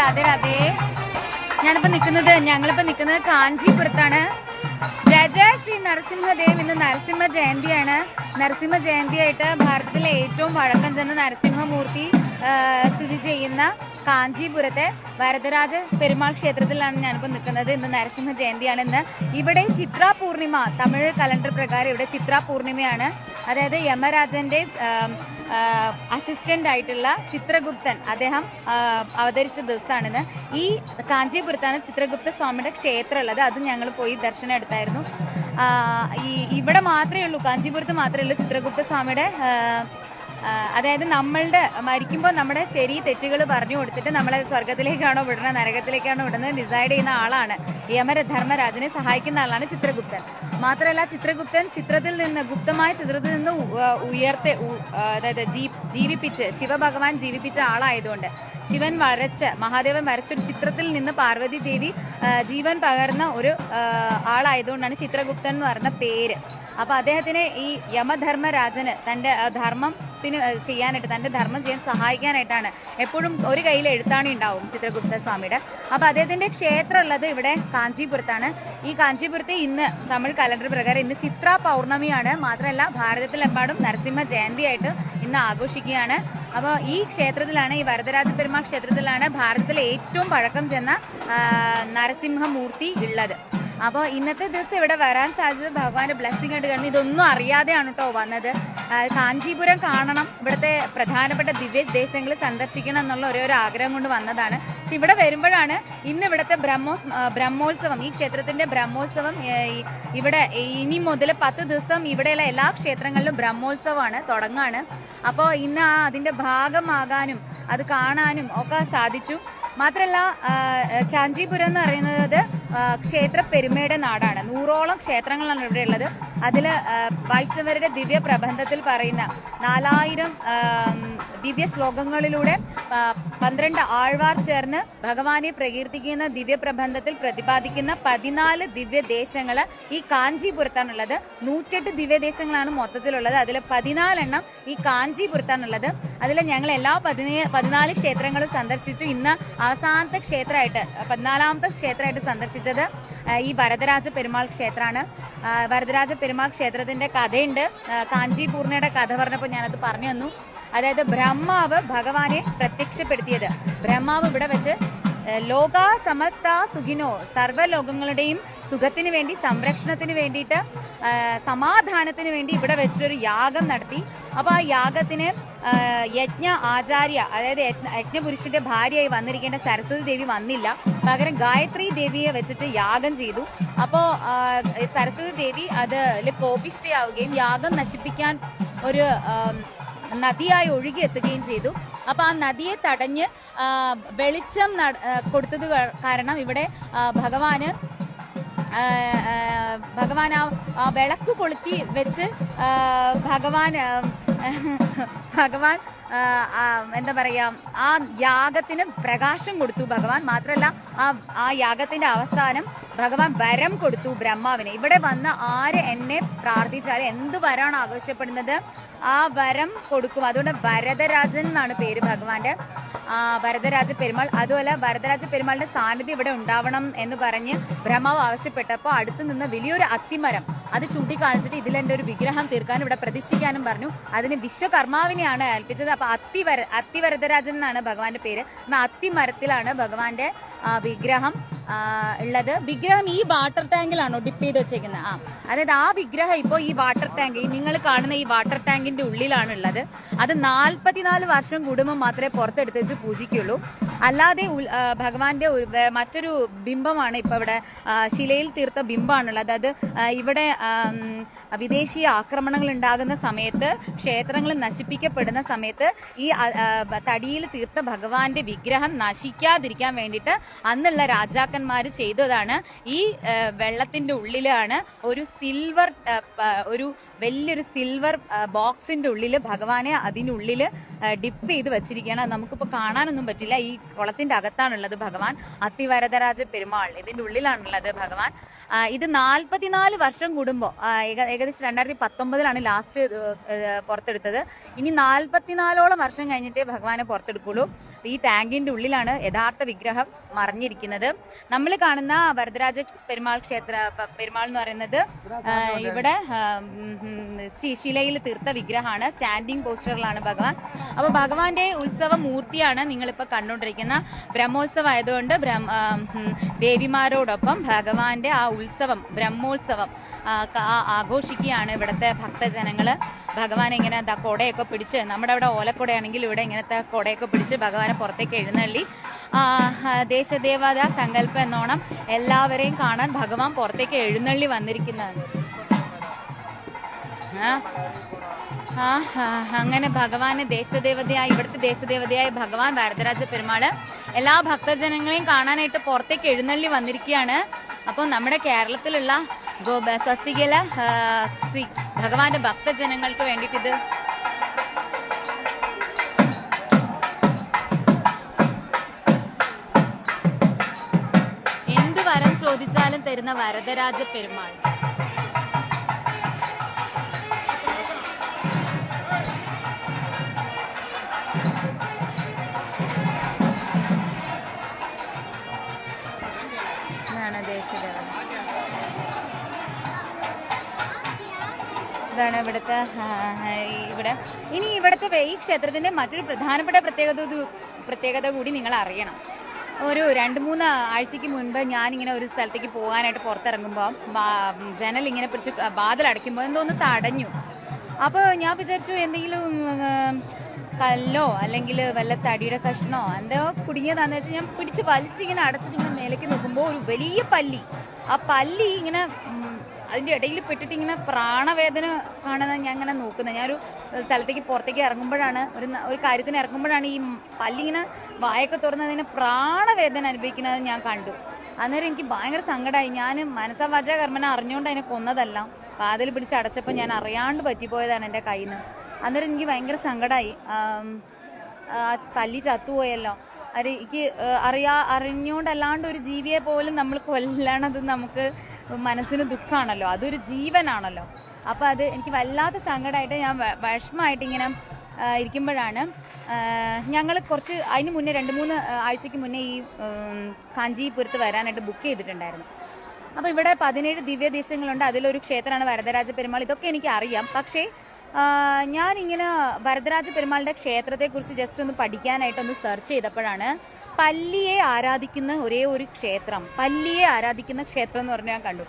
രാധേ രാധേ. ഞാനിപ്പോ നിൽക്കുന്നത് ഞങ്ങളിപ്പോ നിൽക്കുന്നത് കാഞ്ചീപുരത്താണ്. ജയ ശ്രീ നരസിംഹദേവ് ഇന്ന് നരസിംഹ ജയന്തിയാണ്. നരസിംഹ ജയന്തിയായിട്ട് ഭാരതത്തിലെ ഏറ്റവും വഴക്കം ചെന്ന നരസിംഹമൂർത്തി സ്ഥിതി ചെയ്യുന്ന കാഞ്ചീപുരത്തെ വരദരാജ പെരുമാൾ ക്ഷേത്രത്തിലാണ് ഞാനിപ്പോൾ നിൽക്കുന്നത് ഇന്ന് നരസിംഹ ജയന്തിയാണ് ഇന്ന്. ഇവിടെ ചിത്ര പൂർണിമ തമിഴ് കലണ്ടർ പ്രകാരം ഇവിടെ ചിത്ര പൂർണിമയാണ്. അതായത് യമരാജന്റെ അസിസ്റ്റന്റ് ആയിട്ടുള്ള ചിത്രഗുപ്തൻ അദ്ദേഹം അവതരിച്ച ദിവസമാണിന്ന് ഈ കാഞ്ചീപുരത്താണ് ചിത്രഗുപ്ത സ്വാമിയുടെ ക്ഷേത്രം ഉള്ളത് അത് ഞങ്ങൾ പോയി ദർശനം എടുത്തായിരുന്നു. ഈ ഇവിടെ മാത്രമേ ഉള്ളൂ കാഞ്ചീപുരത്ത് മാത്രമേ ഉള്ളൂ ചിത്രഗുപ്ത സ്വാമിയുടെ അതായത് നമ്മളുടെ മരിക്കുമ്പോൾ നമ്മുടെ ശരി തെറ്റുകൾ പറഞ്ഞു കൊടുത്തിട്ട് നമ്മളെ സ്വർഗത്തിലേക്കാണോ വിടുന്നത് നരകത്തിലേക്കാണോ വിടുന്നത് ഡിസൈഡ് ചെയ്യുന്ന ആളാണ് യമര ധർമ്മരാജനെ സഹായിക്കുന്ന ആളാണ് ചിത്രഗുപ്തൻ. മാത്രമല്ല ചിത്രഗുപ്തൻ ചിത്രത്തിൽ നിന്ന് ഗുപ്തമായ ചിത്രത്തിൽ നിന്ന് ഉയർത്തെ അതായത് ജീവിപ്പിച്ച് ശിവഭഗവാൻ ജീവിപ്പിച്ച ആളായതുകൊണ്ട് ശിവൻ വരച്ച മഹാദേവൻ വരച്ച ഒരു ചിത്രത്തിൽ നിന്ന് പാർവതി ദേവി ജീവൻ പകർന്ന ഒരു ആളായതുകൊണ്ടാണ് ചിത്രഗുപ്തൻ എന്ന് പറയുന്ന പേര്. അപ്പൊ അദ്ദേഹത്തിന് ഈ യമധർമ്മരാജന് തന്റെ ധർമ്മം ധർമ്മത്തിന് ചെയ്യാനായിട്ട് തന്റെ ധർമ്മം ചെയ്യാൻ സഹായിക്കാനായിട്ടാണ് എപ്പോഴും ഒരു കയ്യിൽ എഴുത്താണി ഉണ്ടാവും ചിത്രഗുപ്ത സ്വാമിയുടെ അപ്പൊ അദ്ദേഹത്തിന്റെ ക്ഷേത്രം ഉള്ളത് ഇവിടെ കാഞ്ചീപുരത്താണ്. ഈ കാഞ്ചീപുരത്തെ ഇന്ന് തമിഴ് കലണ്ടർ പ്രകാരം ഇന്ന് ചിത്ര പൗർണമിയാണ്. മാത്രമല്ല ഭാരതത്തിലെമ്പാടും നരസിംഹ ജയന്തിയായിട്ട് ഇന്ന് ആഘോഷിക്കുകയാണ്. അപ്പോൾ ഈ ക്ഷേത്രത്തിലാണ് ഈ വരദരാജ പെരുമാ ക്ഷേത്രത്തിലാണ് ഭാരതത്തിലെ ഏറ്റവും പഴക്കം ചെന്ന നരസിംഹമൂർത്തി ഉള്ളത്. അപ്പോൾ ഇന്നത്തെ ദിവസം ഇവിടെ വരാൻ സാധ്യത ഭഗവാന്റെ ബ്ലെസ്സിങ് ആയിട്ട് കാരണം ഇതൊന്നും അറിയാതെയാണ് കേട്ടോ വന്നത്. കാഞ്ചീപുരം കാണണം. ഇവിടുത്തെ പ്രധാനപ്പെട്ട ദിവ്യ ദേശങ്ങൾ സന്ദർശിക്കണം എന്നുള്ള ഒരേ ഒരു ആഗ്രഹം കൊണ്ട് വന്നതാണ്. പക്ഷെ ഇവിടെ വരുമ്പോഴാണ് ഇന്ന് ഇവിടുത്തെ ബ്രഹ്മോ ബ്രഹ്മോത്സവം. ഈ ക്ഷേത്രത്തിന്റെ ബ്രഹ്മോത്സവം ഇവിടെ ഇനി മുതൽ പത്ത് ദിവസം ഇവിടെയുള്ള എല്ലാ ക്ഷേത്രങ്ങളിലും ബ്രഹ്മോത്സവമാണ് തുടങ്ങാണ്. അപ്പോൾ ഇന്ന് അതിന്റെ ഭാഗമാകാനും അത് കാണാനും ഒക്കെ സാധിച്ചു. മാത്രമല്ല ആ, കാഞ്ചീപുരം എന്ന് പറയുന്നത് ക്ഷേത്ര പെരുമയുടെ നാടാണ്. നൂറോളം ക്ഷേത്രങ്ങളാണ് ഇവിടെ ഉള്ളത് അതിൽ വൈഷ്ണവരുടെ ദിവ്യ പ്രബന്ധത്തിൽ പറയുന്ന നാലായിരം ദിവ്യ ശ്ലോകങ്ങളിലൂടെ പന്ത്രണ്ട് ആഴ്വാർ ചേർന്ന് ഭഗവാനെ പ്രകീർത്തിക്കുന്ന ദിവ്യ പ്രബന്ധത്തിൽ പ്രതിപാദിക്കുന്ന പതിനാല് ദിവ്യ ദേശങ്ങൾ ഈ കാഞ്ചീപുരത്താണുള്ളത്. നൂറ്റെട്ട് ദിവ്യദേശങ്ങളാണ് മൊത്തത്തിലുള്ളത്. അതിൽ പതിനാലെണ്ണം ഈ കാഞ്ചീപുരത്താണുള്ളത്. അതിൽ ഞങ്ങൾ എല്ലാ പതിനേ പതിനാല് ക്ഷേത്രങ്ങളും സന്ദർശിച്ചു. ഇന്ന് അവസാനത്തെ ക്ഷേത്രമായിട്ട് പതിനാലാമത്തെ ക്ഷേത്രമായിട്ട് സന്ദർശിച്ചത് ഈ വരദരാജ പെരുമാൾ ക്ഷേത്രമാണ്. വരദരാജ പെരുമാൾ ക്ഷേത്രത്തിന്റെ കഥയുണ്ട്. കാഞ്ചി പൂർണയുടെ കഥ പറഞ്ഞപ്പോൾ ഞാനത് പറഞ്ഞു തന്നു. അതായത് ബ്രഹ്മാവ് ഭഗവാനെ പ്രത്യക്ഷപ്പെടുത്തിയത്. ബ്രഹ്മാവ് ഇവിടെ വെച്ച് ലോക സമസ്ത സുഖിനോ സർവലോകങ്ങളുടെയും സുഖത്തിന് വേണ്ടി സംരക്ഷണത്തിന് വേണ്ടിയിട്ട് സമാധാനത്തിന് വേണ്ടി ഇവിടെ വെച്ചിട്ടൊരു യാഗം നടത്തി. അപ്പോൾ ആ യാഗത്തിന് യജ്ഞ ആചാര്യ അതായത് യജ്ഞ- യജ്ഞപുരുഷന്റെ ഭാര്യയായി വന്നിരിക്കേണ്ട സരസ്വതി ദേവി വന്നില്ല. പകരം ഗായത്രി ദേവിയെ വെച്ചിട്ട് യാഗം ചെയ്തു. അപ്പോൾ സരസ്വതി ദേവി അതിൽ കോപിഷ്ഠയാവുകയും യാഗം നശിപ്പിക്കാൻ ഒരു നദിയായി ഒഴുകിയെത്തുകയും ചെയ്തു. അപ്പൊ ആ നദിയെ തടഞ്ഞ് വെളിച്ചം കൊടുത്തത് കാരണം ഇവിടെ ഭഗവാന് ഭഗവാൻ ആ വിളക്ക് കൊളുത്തി വെച്ച് ഭഗവാൻ ഭഗവാൻ എന്താ പറയുക ആ യാഗത്തിന് പ്രകാശം കൊടുത്തു ഭഗവാൻ. മാത്രമല്ല ആ ആ യാഗത്തിന്റെ അവസാനം ഭഗവാൻ വരം കൊടുത്തു ബ്രഹ്മാവിന്. ഇവിടെ വന്ന് ആര് എന്നെ പ്രാർത്ഥിച്ചാലും എന്ത് വരമാണ് ആഘോഷപ്പെടുന്നത്? ആ വരം കൊടുക്കും. അതുകൊണ്ട് വരദരാജൻ എന്നാണ് പേര് ഭഗവാന്റെ. ആ, വരദരാജ പെരുമാൾ അതുപോലെ വരദരാജ പെരുമാളിന്റെ സാന്നിധ്യം ഇവിടെ ഉണ്ടാവണം എന്ന് പറഞ്ഞ് ബ്രഹ്മാവ് ആവശ്യപ്പെട്ടപ്പോൾ അടുത്തു നിന്ന് വലിയൊരു അത്തിമരം അത് ചൂണ്ടിക്കാണിച്ചിട്ട് ഇതിൽ എന്റെ ഒരു വിഗ്രഹം തീർക്കാനും ഇവിടെ പ്രതിഷ്ഠിക്കാനും പറഞ്ഞു. അതിന് വിശ്വകർമാവിനെയാണ് ഏൽപ്പിച്ചത്. അപ്പൊ അത്തിവര അത്തിവരദരാജൻ എന്നാണ് ഭഗവാന്റെ പേര്. എന്നാൽ അത്തിമരത്തിലാണ് ഭഗവാന്റെ വിഗ്രഹം ഉള്ളത്. വിഗ്രഹം ഈ വാട്ടർ ടാങ്കിലാണോ ഡിപ്പ് ചെയ്ത് വെച്ചേക്കുന്നത്? ആ. അതായത് ആ വിഗ്രഹം ഇപ്പോൾ ഈ വാട്ടർ ടാങ്ക് ഈ നിങ്ങൾ കാണുന്ന ഈ വാട്ടർ ടാങ്കിന്റെ ഉള്ളിലാണ് ഉള്ളത് അത് നാൽപ്പത്തിനാല് വർഷം കൂടുമ്പോൾ മാത്രമേ പുറത്തെടുത്ത് വെച്ച് പൂജിക്കുള്ളൂ. അല്ലാതെ ഭഗവാന്റെ മറ്റൊരു ബിംബമാണ് ഇപ്പൊ ഇവിടെ ശിലയിൽ തീർത്ത ബിംബമാണുള്ളത് അത് ഇവിടെ വിദേശീയ ആക്രമണങ്ങൾ ഉണ്ടാകുന്ന സമയത്ത് ക്ഷേത്രങ്ങൾ നശിപ്പിക്കപ്പെടുന്ന സമയത്ത് ഈ തടിയിൽ തീർത്ത ഭഗവാന്റെ വിഗ്രഹം നശിക്കാതിരിക്കാൻ വേണ്ടിയിട്ട് അന്നുള്ള രാജാക്കന്മാർ ചെയ്തതാണ്. ഈ വെള്ളത്തിന്റെ ഉള്ളിലാണ് ഒരു സിൽവർ ഒരു വലിയൊരു സിൽവർ ബോക്സിന്റെ ഉള്ളിൽ ഭഗവാനെ അതിനുള്ളിൽ ഡിപ്പ് ചെയ്ത് വെച്ചിരിക്കുകയാണ്. നമുക്കിപ്പോൾ കാണാനൊന്നും പറ്റില്ല. ഈ കുളത്തിന്റെ അകത്താണുള്ളത് ഭഗവാൻ. അതിവരദരാജ പെരുമാൾ ഇതിന്റെ ഉള്ളിലാണുള്ളത് ഭഗവാൻ. ഇത് നാൽപ്പത്തിനാല് വർഷം കൂടുമ്പോൾ കൂടുമ്പോൾ ഏകദേശം രണ്ടായിരത്തി പത്തൊമ്പതിലാണ് ലാസ്റ്റ് പുറത്തെടുത്തത്. ഇനി നാൽപ്പത്തിനാലോളം വർഷം കഴിഞ്ഞിട്ടേ ഭഗവാനെ പുറത്തെടുക്കുള്ളൂ. ഈ ടാങ്കിന്റെ ഉള്ളിലാണ് യഥാർത്ഥ വിഗ്രഹം മറിഞ്ഞിരിക്കുന്നത്. നമ്മൾ കാണുന്ന വരദരാജ പെരുമാൾ ക്ഷേത്ര പെരുമാൾ എന്ന് പറയുന്നത് ഇവിടെ ശിലയിൽ തീർത്ത വിഗ്രഹമാണ്. സ്റ്റാൻഡിംഗ് പോസ്റ്ററിലാണ് ഭഗവാൻ. അപ്പോൾ ഭഗവാന്റെ ഉത്സവ മൂർത്തിയാണ് നിങ്ങളിപ്പോൾ കണ്ടുകൊണ്ടിരിക്കുന്ന. ബ്രഹ്മോത്സവം ആയതുകൊണ്ട് ബ്രഹ്മ ദേവിമാരോടൊപ്പം ഭഗവാന്റെ ആ ഉത്സവം ബ്രഹ്മോത്സവം ആഘോഷിക്കുകയാണ് ഇവിടുത്തെ ഭക്തജനങ്ങൾ ഭഗവാൻ ഇങ്ങനെ കൊടയൊക്കെ പിടിച്ച് നമ്മുടെ അവിടെ ഓലക്കൊടയാണെങ്കിൽ ഇവിടെ ഇങ്ങനത്തെ കൊടയൊക്കെ പിടിച്ച് ഭഗവാനെ പുറത്തേക്ക് എഴുന്നള്ളി. ദേശദേവത സങ്കല്പം എന്നോണം എല്ലാവരെയും കാണാൻ ഭഗവാൻ പുറത്തേക്ക് എഴുന്നള്ളി വന്നിരിക്കുന്നതാണ് അങ്ങനെ ഭഗവാന് ദേശദേവതയായി ഇവിടുത്തെ ദേശദേവതയായ ഭഗവാൻ ഭാരതരാജ പെരുമാൾ എല്ലാ ഭക്തജനങ്ങളെയും കാണാനായിട്ട് പുറത്തേക്ക് എഴുന്നള്ളി വന്നിരിക്കുകയാണ്. അപ്പോൾ നമ്മുടെ കേരളത്തിലുള്ള ഗോപ സ്വസ്തികയില ശ്രീ ഭഗവാന്റെ ഭക്തജനങ്ങൾക്ക് വേണ്ടിയിട്ട് ഇത് എന്ത് വരം ചോദിച്ചാലും തരുന്ന വരദരാജ പെരുമാൾ. ദേശദേവത ഇതാണ് ഇവിടുത്തെ ഇവിടെ. ഇനി ഇവിടുത്തെ ഈ ക്ഷേത്രത്തിന്റെ മറ്റൊരു പ്രധാനപ്പെട്ട പ്രത്യേകത പ്രത്യേകത കൂടി നിങ്ങൾ അറിയണം. ഒരു രണ്ട് മൂന്ന് ആഴ്ചക്ക് മുൻപ് ഞാനിങ്ങനെ ഒരു സ്ഥലത്തേക്ക് പോകാനായിട്ട് പുറത്തിറങ്ങുമ്പോൾ ജനൽ ഇങ്ങനെ പിടിച്ച് വാതിൽ അടയ്ക്കുമ്പോൾ എന്തോന്ന് തടഞ്ഞു. അപ്പോൾ ഞാൻ വിചാരിച്ചു എന്തെങ്കിലും കല്ലോ അല്ലെങ്കിൽ വല്ല തടിയുടെ കഷ്ണോ എന്തോ കുടുങ്ങിയതാന്ന് വെച്ചാൽ ഞാൻ പിടിച്ച് വലിച്ചിങ്ങനെ അടച്ചിട്ട് ഇങ്ങനെ മേലേക്ക് നോക്കുമ്പോൾ ഒരു വലിയ പല്ലി. ആ പല്ലി ഇങ്ങനെ അതിന്റെ ഇടയിൽ പെട്ടിട്ട് ഇങ്ങനെ പ്രാണവേദന കാണുന്ന ഞാൻ ഇങ്ങനെ നോക്കുന്നത്. ഞാനൊരു സ്ഥലത്തേക്ക് പുറത്തേക്ക് ഇറങ്ങുമ്പോഴാണ് ഒരു ഒരു കാര്യത്തിന് ഇറങ്ങുമ്പോഴാണ് ഈ പല്ലിങ്ങനെ വായൊക്കെ തുറന്നതിന് പ്രാണവേദന അനുഭവിക്കുന്നത് ഞാൻ കണ്ടു. അന്നേരം എനിക്ക് ഭയങ്കര സങ്കടമായി ഞാൻ മനസ്സാ കർമ്മനെ അറിഞ്ഞുകൊണ്ട് അതിനെ കൊന്നതല്ല. കാതിൽ പിടിച്ച് അടച്ചപ്പോൾ ഞാൻ അറിയാണ്ട് പറ്റിപ്പോയതാണ് എന്റെ കയ്യിൽ നിന്ന് അന്നേരം എനിക്ക് ഭയങ്കര സങ്കടമായി പല്ലി ചത്തുപോയല്ലോ. അത് എനിക്ക് അറിയാ അറിഞ്ഞുകൊണ്ടല്ലാണ്ട് ഒരു ജീവിയെ പോലും നമ്മൾ കൊല്ലണത് നമുക്ക് മനസ്സിന് ദുഃഖമാണല്ലോ അതൊരു ജീവനാണല്ലോ. അപ്പോൾ അത് എനിക്ക് വല്ലാത്ത സങ്കടമായിട്ട് ഞാൻ വിഷമമായിട്ട് ഇങ്ങനെ ഇരിക്കുമ്പോഴാണ് ഞങ്ങൾ കുറച്ച് അതിന് മുന്നേ രണ്ട് മൂന്ന് ആഴ്ചയ്ക്ക് മുന്നേ ഈ കാഞ്ചി കാഞ്ചീപുരത്ത് വരാനായിട്ട് ബുക്ക് ചെയ്തിട്ടുണ്ടായിരുന്നു. അപ്പോൾ ഇവിടെ പതിനേഴ് ദിവ്യദേശങ്ങളുണ്ട് അതിലൊരു ക്ഷേത്രമാണ് വരദരാജ പെരുമാൾ. ഇതൊക്കെ എനിക്ക് അറിയാം. പക്ഷേ ഞാനിങ്ങനെ വരദരാജ പെരുമാളുടെ ക്ഷേത്രത്തെക്കുറിച്ച് ജസ്റ്റ് ഒന്ന് പഠിക്കാനായിട്ട് ഒന്ന് സെർച്ച് ചെയ്തപ്പോഴാണ് പല്ലിയെ ആരാധിക്കുന്ന ഒരേ ഒരു ക്ഷേത്രം പല്ലിയെ ആരാധിക്കുന്ന ക്ഷേത്രം എന്ന് പറഞ്ഞാൽ ഞാൻ കണ്ടു.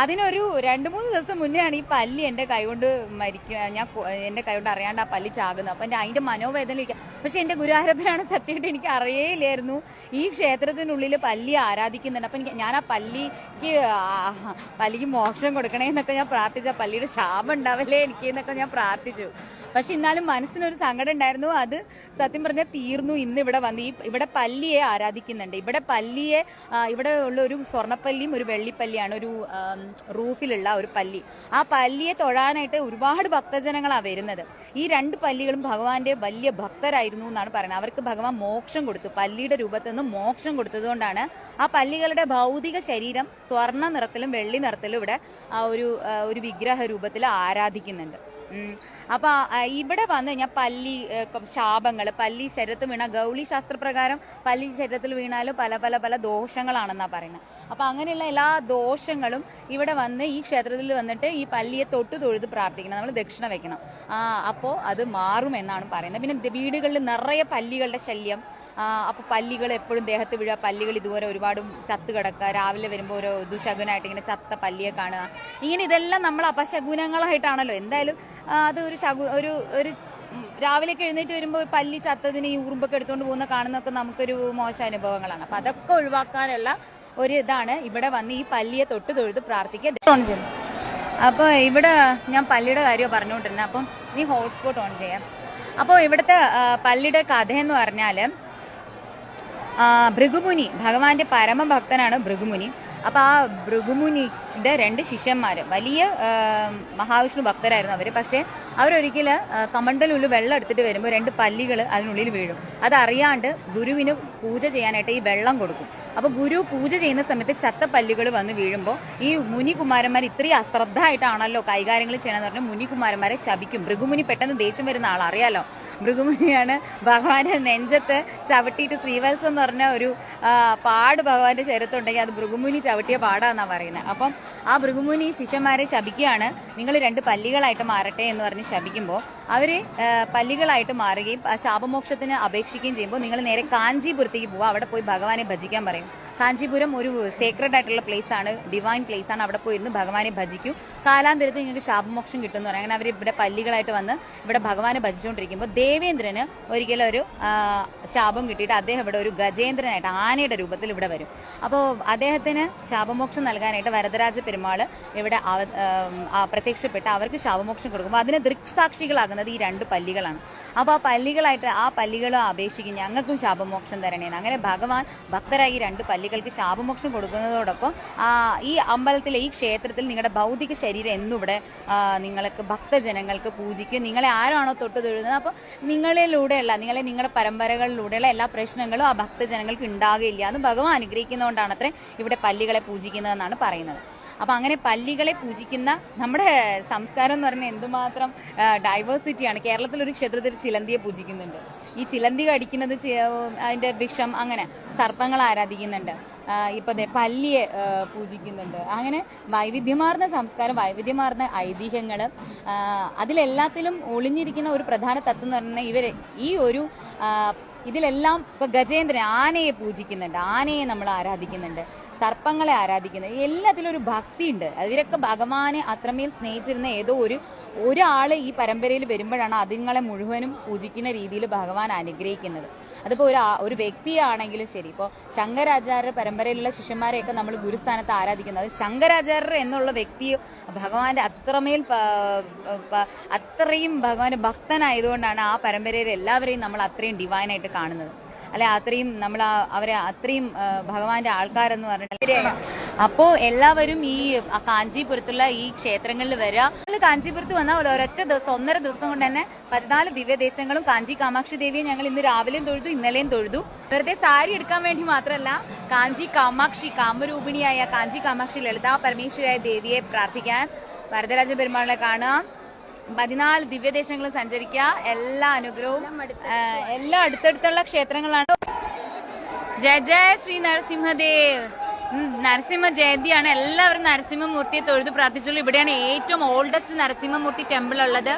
അതിനൊരു രണ്ട് മൂന്ന് ദിവസം മുന്നേ ആണ് ഈ പല്ലി എന്റെ കൈകൊണ്ട് മരിക്കുക ഞാൻ എന്റെ കൈകൊണ്ട് അറിയാണ്ട് ആ പല്ലി ചാകുന്നത്. അപ്പം എന്റെ മനോവേദന ഇരിക്കുക പക്ഷെ എന്റെ ഗുരുവായൂരപ്പനാണ് സത്യമായിട്ട് എനിക്ക് അറിയേയില്ലായിരുന്നു ഈ ക്ഷേത്രത്തിനുള്ളിൽ പല്ലി ആരാധിക്കുന്നുണ്ട്. അപ്പം ഞാൻ ആ പല്ലിക്ക് പല്ലിക്ക് മോക്ഷം കൊടുക്കണേ എന്നൊക്കെ ഞാൻ പ്രാർത്ഥിച്ചു. ആ പല്ലിയുടെ ശാപം ഉണ്ടാവല്ലേ എനിക്ക് എന്നൊക്കെ ഞാൻ പ്രാർത്ഥിച്ചു. പക്ഷെ എന്നാലും മനസ്സിനൊരു സങ്കടം ഉണ്ടായിരുന്നു. അത് സത്യം പറഞ്ഞാൽ തീർന്നു. ഇന്ന് ഇവിടെ വന്ന് ഈ ഇവിടെ പല്ലിയെ ആരാധിക്കുന്നുണ്ട്. ഇവിടെ പല്ലിയെ ഇവിടെ ഉള്ള ഒരു സ്വർണപ്പല്ലിയും ഒരു വെള്ളിപ്പല്ലിയാണ് ഒരു റൂഫിലുള്ള ഒരു പല്ലി ആ പല്ലിയെ തൊഴാനായിട്ട് ഒരുപാട് ഭക്തജനങ്ങളാണ് വരുന്നത്. ഈ രണ്ട് പല്ലികളും ഭഗവാന്റെ വലിയ ഭക്തരായിരുന്നു എന്നാണ് പറയുന്നത്. അവർക്ക് ഭഗവാൻ മോക്ഷം കൊടുത്തു. പല്ലിയുടെ രൂപത്തിൽ നിന്ന് മോക്ഷം കൊടുത്തതുകൊണ്ടാണ് ആ പല്ലികളുടെ ഭൗതിക ശരീരം സ്വർണ നിറത്തിലും വെള്ളി നിറത്തിലും ഇവിടെ ആ ഒരു ഒരു വിഗ്രഹ രൂപത്തിൽ ആരാധിക്കുന്നുണ്ട്. ഉം. അപ്പൊ ഇവിടെ വന്നു കഴിഞ്ഞാൽ പല്ലി ശാപങ്ങൾ പല്ലി ശരീരത്ത് വീണ ഗൗളി ശാസ്ത്രപ്രകാരം പല്ലി ശരീരത്തിൽ വീണാൽ പല പല പല ദോഷങ്ങളാണെന്നാ പറയുന്നത് അപ്പൊ അങ്ങനെയുള്ള എല്ലാ ദോഷങ്ങളും ഇവിടെ വന്ന് ഈ ക്ഷേത്രത്തിൽ വന്നിട്ട് ഈ പല്ലിയെ തൊട്ട് തൊഴുത് പ്രാർത്ഥിക്കണം. നമ്മൾ ദക്ഷിണ വെക്കണം. അപ്പോൾ അത് മാറുമെന്നാണ് പറയുന്നത് പിന്നെ വീടുകളിൽ നിറയെ പല്ലികളുടെ ശല്യം ആ, അപ്പൊ പല്ലികൾ എപ്പോഴും ദേഹത്ത് വീഴുക പല്ലികൾ ഇതുപോലെ ഒരുപാട് ചത്ത് കിടക്കുക. രാവിലെ വരുമ്പോൾ ഒരു ദുശകുനായിട്ട് ഇങ്ങനെ ചത്ത പല്ലിയെ കാണുക. ഇങ്ങനെ ഇതെല്ലാം നമ്മൾ അപശകുനങ്ങളായിട്ടാണല്ലോ. എന്തായാലും അത് ഒരു ശകു ഒരു ഒരു രാവിലെ രാവിലെയൊക്കെ എഴുന്നേറ്റ് വരുമ്പോൾ പല്ലി ചത്തതിന് ഈ ഉറുമ്പൊക്കെ എടുത്തുകൊണ്ട് പോകുന്ന കാണുന്നതൊക്കെ നമുക്കൊരു മോശം അനുഭവങ്ങളാണ്. അപ്പൊ അതൊക്കെ ഒഴിവാക്കാനുള്ള ഒരു ഇതാണ്. ഇവിടെ വന്ന് ഈ പല്ലിയെ തൊട്ട് തൊഴുത് പ്രാർത്ഥിക്കുക. ഓൺ ചെയ്യുന്നു അപ്പോൾ ഇവിടെ ഞാൻ പല്ലിയുടെ കാര്യം പറഞ്ഞുകൊണ്ടിരുന്നത്. അപ്പം നീ ഹോട്ട്സ്പോട്ട് ഓൺ ചെയ്യാം. അപ്പോൾ ഇവിടുത്തെ പല്ലിയുടെ കഥ എന്ന് പറഞ്ഞാൽ ഭൃഗുമുനി ഭഗവാന്റെ പരമഭക്തനാണ് ഭൃഗുമുനി. അപ്പൊ ആ ഭൃഗുമുനിയുടെ രണ്ട് ശിഷ്യന്മാര് വലിയ മഹാവിഷ്ണു ഭക്തരായിരുന്നു അവർ. പക്ഷെ അവരൊരിക്കൽ കമണ്ടലുള്ളിൽ വെള്ളം എടുത്തിട്ട് വരുമ്പോൾ രണ്ട് പല്ലികൾ അതിനുള്ളിൽ വീഴും. അതറിയാണ്ട് ഗുരുവിന് പൂജ ചെയ്യാനായിട്ട് ഈ വെള്ളം കൊടുക്കും. അപ്പൊ ഗുരു പൂജ ചെയ്യുന്ന സമയത്ത് ചത്ത പല്ലുകൾ വന്ന് വീഴുമ്പോൾ ഈ മുനികുമാരന്മാർ ഇത്രയും അശ്രദ്ധമായിട്ടാണല്ലോ കൈകാര്യങ്ങൾ ചെയ്യണമെന്ന് പറഞ്ഞാൽ മുനികുമാരന്മാരെ ശപിക്കും. ഭൃഗുമുനി പെട്ടെന്ന് ദേഷ്യം വരുന്ന ആൾ അറിയാലോ? ഭൃഗുമുനിയാണ് ഭഗവാന്റെ നെഞ്ചത്ത് ചവിട്ടിയിട്ട് ശ്രീവത്സം എന്ന് പറഞ്ഞ ഒരു പാട് ഭഗവാന്റെ ചേരത്തുണ്ടെങ്കിൽ അത് ഭൃഗുമുനി ചവിട്ടിയ പാടാന്നാ പറയുന്നത് അപ്പം ആ ഭൃഗുമുനി ശിഷ്യന്മാരെ ശപിക്കുകയാണ്. നിങ്ങൾ രണ്ട് പല്ലികളായിട്ട് മാറട്ടെ എന്ന് പറഞ്ഞ് ശപിക്കുമ്പോൾ അവർ ആ, പല്ലികളായിട്ട് മാറുകയും ശാപമോക്ഷത്തിന് അപേക്ഷിക്കുകയും ചെയ്യുമ്പോൾ നിങ്ങൾ നേരെ കാഞ്ചീപുരത്തേക്ക് പോവുക. അവിടെ പോയി ഭഗവാനെ ഭജിക്കാൻ പറയും. കാഞ്ചീപുരം ഒരു സേക്രഡ് ആയിട്ടുള്ള പ്ലേസ് ആണ് ഡിവൈൻ പ്ലേസ് ആണ്. അവിടെ പോയി ഇരുന്ന് ഭഗവാനെ ഭജിക്കും. കാലാന്തരത്തിൽ നിങ്ങൾക്ക് ശാപമോക്ഷം കിട്ടും എന്ന് പറയും. അങ്ങനെ അവർ ഇവിടെ പല്ലികളായിട്ട് വന്ന് ഇവിടെ ഭഗവാനെ ഭജിച്ചുകൊണ്ടിരിക്കുമ്പോൾ ദേവേന്ദ്രന് ഒരിക്കലും ഒരു ശാപം കിട്ടിയിട്ട് അദ്ദേഹം ഇവിടെ ഒരു ഗജേന്ദ്രനായിട്ട് ആനയുടെ രൂപത്തിൽ ഇവിടെ വരും. അപ്പോൾ അദ്ദേഹത്തിന് ശാപമോക്ഷം നൽകാനായിട്ട് വരദരാജ പെരുമാൾ ഇവിടെ പ്രത്യക്ഷപ്പെട്ട് അവർക്ക് ശാപമോക്ഷം കൊടുക്കുമ്പോൾ അതിന് ദൃക്സാക്ഷികളാകുന്നത് ഈ രണ്ട് പല്ലികളാണ്. അപ്പോൾ ആ പല്ലികളായിട്ട് ആ പല്ലികളെ അപേക്ഷിക്കും ഞങ്ങൾക്കും ശാപമോക്ഷം തരണേന്ന് അങ്ങനെ ഭഗവാൻ ഭക്തരായി ഈ രണ്ട് പല്ലികൾക്ക് ശാപമോക്ഷം കൊടുക്കുന്നതോടൊപ്പം ഈ അമ്പലത്തിലെ ഈ ക്ഷേത്രത്തിൽ നിങ്ങളുടെ ഭൗതിക ശരീരം എന്നിവിടെ നിങ്ങൾക്ക് ഭക്തജനങ്ങൾക്ക് പൂജിക്കും. നിങ്ങളെ ആരാണോ തൊട്ട് തൊഴുന്നത് അപ്പോൾ നിങ്ങളിലൂടെയുള്ള നിങ്ങളെ നിങ്ങളുടെ പരമ്പരകളിലൂടെയുള്ള എല്ലാ പ്രശ്നങ്ങളും ആ ഭക്തജനങ്ങൾക്ക് ഉണ്ടാകില്ല എന്ന് ഭഗവാൻ അനുഗ്രഹിക്കുന്നതുകൊണ്ടാണ് അത്രേ ഇവിടെ പല്ലികളെ പൂജിക്കുന്നതെന്നാണ് പറയുന്നത്. അപ്പൊ അങ്ങനെ പല്ലികളെ പൂജിക്കുന്ന നമ്മുടെ സംസ്കാരം എന്ന് പറഞ്ഞാൽ എന്തുമാത്രം ഡൈവേഴ്സിറ്റിയാണ് കേരളത്തിൽ ഒരു ക്ഷേത്രത്തിൽ ചിലന്തിയെ പൂജിക്കുന്നുണ്ട്. ഈ ചിലന്തി കടിക്കുന്നത് അതിന്റെ വിഷം അങ്ങനെ സർപ്പങ്ങൾ ആരാധിക്കുന്നുണ്ട്. ഇപ്പൊ പല്ലിയെ പൂജിക്കുന്നുണ്ട്. അങ്ങനെ വൈവിധ്യമാർന്ന സംസ്കാരം വൈവിധ്യമാർന്ന ഐതിഹ്യങ്ങൾ അതിലെല്ലാത്തിലും ഒളിഞ്ഞിരിക്കുന്ന ഒരു പ്രധാന തത്വം എന്ന് പറഞ്ഞാൽ ഇവർ ഈ ഒരു ഇതിലെല്ലാം ഇപ്പൊ ഗജേന്ദ്രൻ ആനയെ പൂജിക്കുന്നുണ്ട് ആനയെ നമ്മൾ ആരാധിക്കുന്നുണ്ട് സർപ്പങ്ങളെ ആരാധിക്കുന്നത് എല്ലാത്തിലും ഒരു ഭക്തിയുണ്ട്. അവരൊക്കെ ഭഗവാനെ അത്രമേൽ സ്നേഹിച്ചിരുന്ന ഏതോ ഒരു ഒരാൾ ഈ പരമ്പരയിൽ വരുമ്പോഴാണ് അതിങ്ങളെ മുഴുവനും പൂജിക്കുന്ന രീതിയിൽ ഭഗവാൻ അനുഗ്രഹിക്കുന്നത്. അതിപ്പോ ഒരു ഒരു വ്യക്തിയാണെങ്കിലും ശരി. ഇപ്പോൾ ശങ്കരാചാര്യ പരമ്പരയിലുള്ള ശിഷ്യന്മാരെയൊക്കെ നമ്മൾ ഗുരുസ്ഥാനത്ത് ആരാധിക്കുന്നത് ശങ്കരാചാര്യർ എന്നുള്ള വ്യക്തി ഭഗവാന്റെ അത്രമേൽ അത്രയും ഭഗവാന്റെ ഭക്തനായതുകൊണ്ടാണ് ആ പരമ്പരയിൽ എല്ലാവരെയും നമ്മൾ അത്രയും ഡിവൈനായിട്ട് കാണുന്നത്. അല്ലെ അത്രയും നമ്മൾ അവരെ അത്രയും ഭഗവാന്റെ ആൾക്കാരെന്ന് പറഞ്ഞിട്ട് അപ്പോ എല്ലാവരും ഈ കാഞ്ചീപുരത്തുള്ള ഈ ക്ഷേത്രങ്ങളിൽ വരിക കാഞ്ചീപുരത്ത് വന്നാൽ ഒരു ഒരൊറ്റ ദിവസം ഒന്നര ദിവസം കൊണ്ട് തന്നെ പതിനാല് ദിവ്യദേശങ്ങളും കാഞ്ചി കാമാക്ഷി ദേവിയെ ഞങ്ങൾ ഇന്ന് രാവിലെയും തൊഴുതു ഇന്നലെയും തൊഴുതു. വെറുതെ സാരി എടുക്കാൻ വേണ്ടി മാത്രമല്ല കാഞ്ചി കാമാക്ഷി കാമരൂപിണിയായ കാഞ്ചി കാമാക്ഷി ലളിതാ പരമേശ്വരായ ദേവിയെ പ്രാർത്ഥിക്കാൻ വരദരാജ പെരുമാളിനെ കാണുക പതിനാല് ദിവ്യദേശങ്ങളും സഞ്ചരിക്കുക. എല്ലാ അനുഗ്രഹവും എല്ലാ അടുത്തടുത്തുള്ള ക്ഷേത്രങ്ങളാണ്. ജയ ജയ ശ്രീ നരസിംഹദേവ്. നരസിംഹ ജയന്തിയാണ്. എല്ലാവരും നരസിംഹമൂർത്തിയെ തൊഴുത് പ്രാർത്ഥിച്ചുള്ളൂ. ഇവിടെയാണ് ഏറ്റവും ഓൾഡസ്റ്റ് നരസിംഹമൂർത്തി ടെമ്പിൾ ഉള്ളത്.